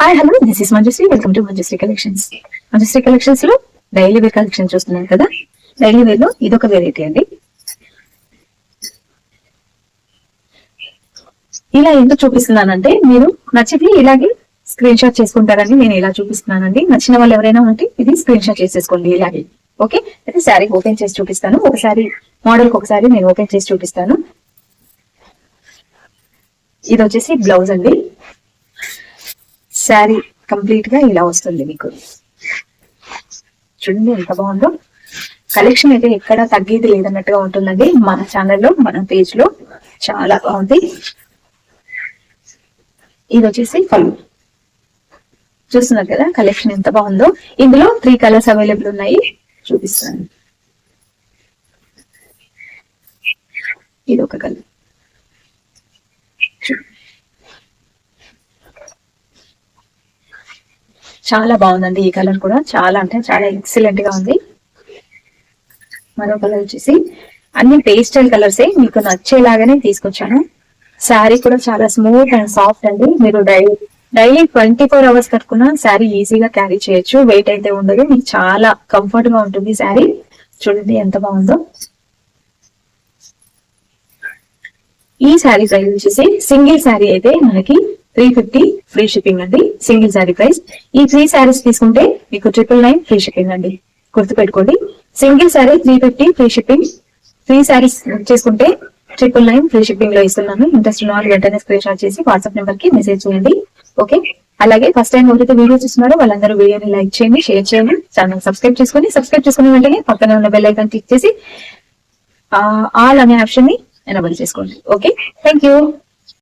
Hi hello this is Manjushree welcome to Manjushree collections Manjushree కలెక్షన్స్లో daily wear collection చూస్తున్నాను కదా. Daily వేర్లో ఇదొక variety అండి. ఇలా ఎందుకు చూపిస్తున్నానంటే మీరు నచ్చితే ఇలాగే స్క్రీన్ షాట్ చేసుకుంటారని నేను ఇలా చూపిస్తున్నానండి. నచ్చిన వాళ్ళు ఎవరైనా ఉంటే ఇది స్క్రీన్ షాట్ చేసేసుకోండి ఇలాగే. ఓకే అయితే శారీ ఓపెన్ చేసి చూపిస్తాను. ఒకసారి మోడల్ ఒకసారి నేను ఓపెన్ చేసి చూపిస్తాను. ఇది వచ్చేసి బ్లౌజ్ అండి. శారీ కంప్లీట్గా ఇలా వస్తుంది మీకు. చూడండి ఎంత బాగుందో. కలెక్షన్ అయితే ఎక్కడ తగ్గేది లేదన్నట్టుగా ఉంటుందండి. మన ఛానల్లో మన పేజ్లో చాలా బాగుంది. ఇది వచ్చేసి పళ్ళు. చూస్తున్నారు కదా కలెక్షన్ ఎంత బాగుందో. ఇందులో త్రీ కలర్స్ అవైలబుల్ ఉన్నాయి. చూపిస్తాను. ఇది ఒక కలర్ చాలా బాగుందండి ఈ కలర్ కూడా. చాలా అంటే చాలా ఎక్సలెంట్గా ఉంది. మరో కలర్ వచ్చేసి అన్ని పేస్టల్ కలర్సే మీకు నచ్చేలాగానే తీసుకొచ్చాను. శారీ కూడా చాలా స్మూత్ అండ్ సాఫ్ట్ అండి. మీరు daily daily twenty four hours కట్టుకున్న శారీ ఈజీగా క్యారీ చేయొచ్చు. వెయిట్ అయితే ఉండదు. మీకు చాలా కంఫర్ట్గా ఉంటుంది శారీ చూడండి ఎంత బాగుందో. ఈ శారీ ప్రైస్ వచ్చేసి సింగిల్ శారీ అయితే మనకి త్రీ ఫిఫ్టీ ఫ్రీ షిప్పింగ్ అండి. Single sari price. ఈ త్రీ శారీస్ తీసుకుంటే మీకు ట్రిపుల్ నైన్ ఫ్రీ షిప్పింగ్ అండి. గుర్తుపెట్టుకోండి. Single sari three fifty free shipping. Three saris చేసుకుంటే ట్రిపుల్ నైన్ ఫ్రీ షిప్పింగ్లో ఇస్తున్నాను. ఇంట్రెస్ట్ ఉన్న వాళ్ళు వెంటనే స్క్రీన్ షాట్ చేసి వాట్సాప్ నెంబర్కి మెసేజ్ చేయండి. ఓకే? అలాగే ఫస్ట్ టైం ఎవరైతే వీడియో చూస్తున్నారో వాళ్ళందరూ వీడియోని లైక్ చేయండి షేర్ చేయండి. ఛానల్ సబ్స్క్రైబ్ చేసుకుని సబ్స్క్రైబ్ చేసుకున్న వెంటనే పక్కన ఉన్న బెల్ ఐకాన్ క్లిక్ చేసి ఆల్ అనే ఆప్షన్ని ఎనబుల్ చేసుకోండి. ఓకే? Thank you